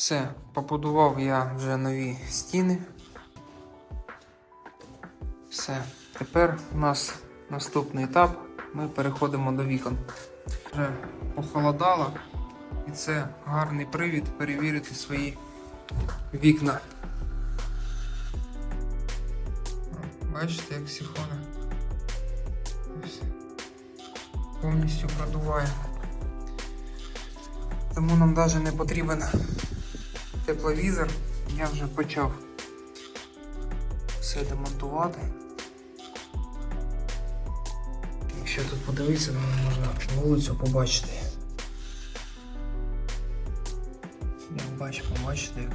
Все, побудував я вже нові стіни. Все. Tепер у нас наступний етап. Ми переходимо до вікон. Вже похолодало, і це гарний привід перевірити свої вікна. Бачите, як сифони. Повністю продуває. Тому нам навіть не потрібен тепловізор. Я вже почав все демонтувати. Якщо тут подивитися, то можна вулицю побачити. Як бачу, побачите, як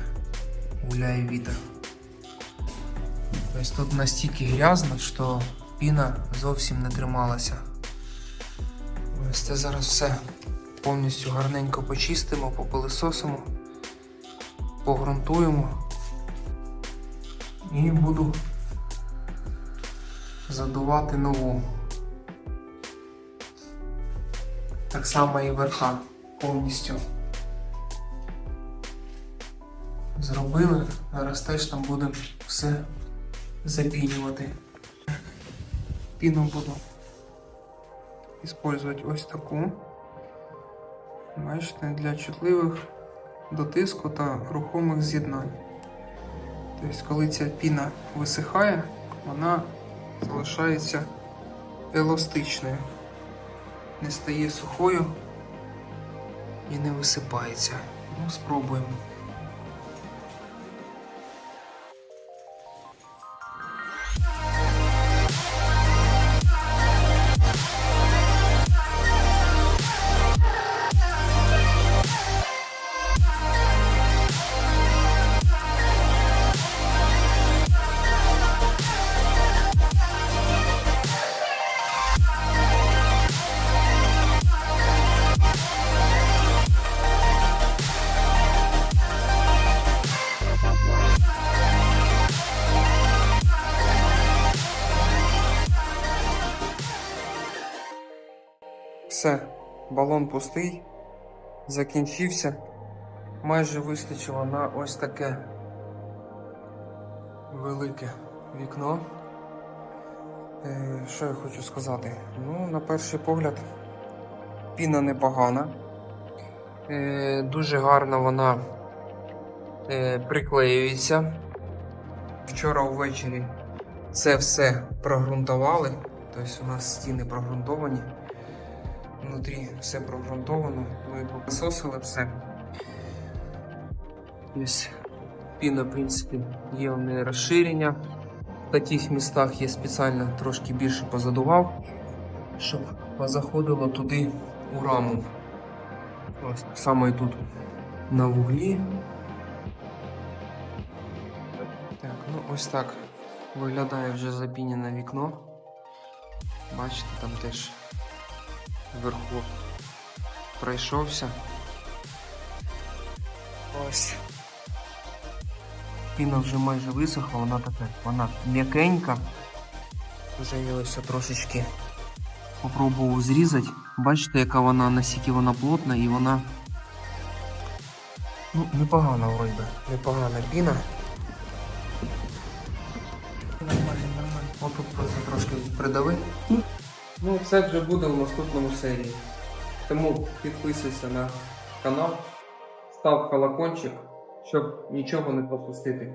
гуляє вітер. Тобто тут настільки грязно, що піна зовсім не трималася. Ось це зараз все повністю гарненько почистимо, попилисосимо, погрунтуємо і буду задувати нову. Так само і верха повністю. Зробили, зараз теж там будемо все запінювати. Піну буду использовать ось таку. Бачите, для чутливих до тиску та рухомих з'єднань. Тобто, коли ця піна висихає, вона залишається еластичною, не стає сухою і не висипається. Ну, спробуємо. Все, балон пустий, закінчився. Майже вистачило на ось таке велике вікно. Е, що я хочу сказати? Ну, на перший погляд, піна непогана. Е, дуже гарно вона е, приклеюється. Вчора ввечері це все прогрунтували. Тобто у нас стіни прогрунтовані. Внутрі все прогрунтовано, ми пописосили все. Ось піна, в принципі, є у неї розширення. В таких містах я спеціально трошки більше позадував, щоб позаходило туди у раму. Ось так само тут на вуглі. Так, ну ось так виглядає вже запінене вікно. Бачите, там теж вверху пройшовся. Ось. Піна вже майже висохла, вона така, вона м'якенька. Вже я ось трошечки попробував зрізати. Бачите, яка вона, наскільки вона плотна і вона. Ну, непогана вроді. би, Непогана піна. Нормально, нормально. Отут просто трошки придави. Ну, це вже буде в наступному серії. Тому підписуйся на канал, став колокольчик, щоб нічого не пропустити.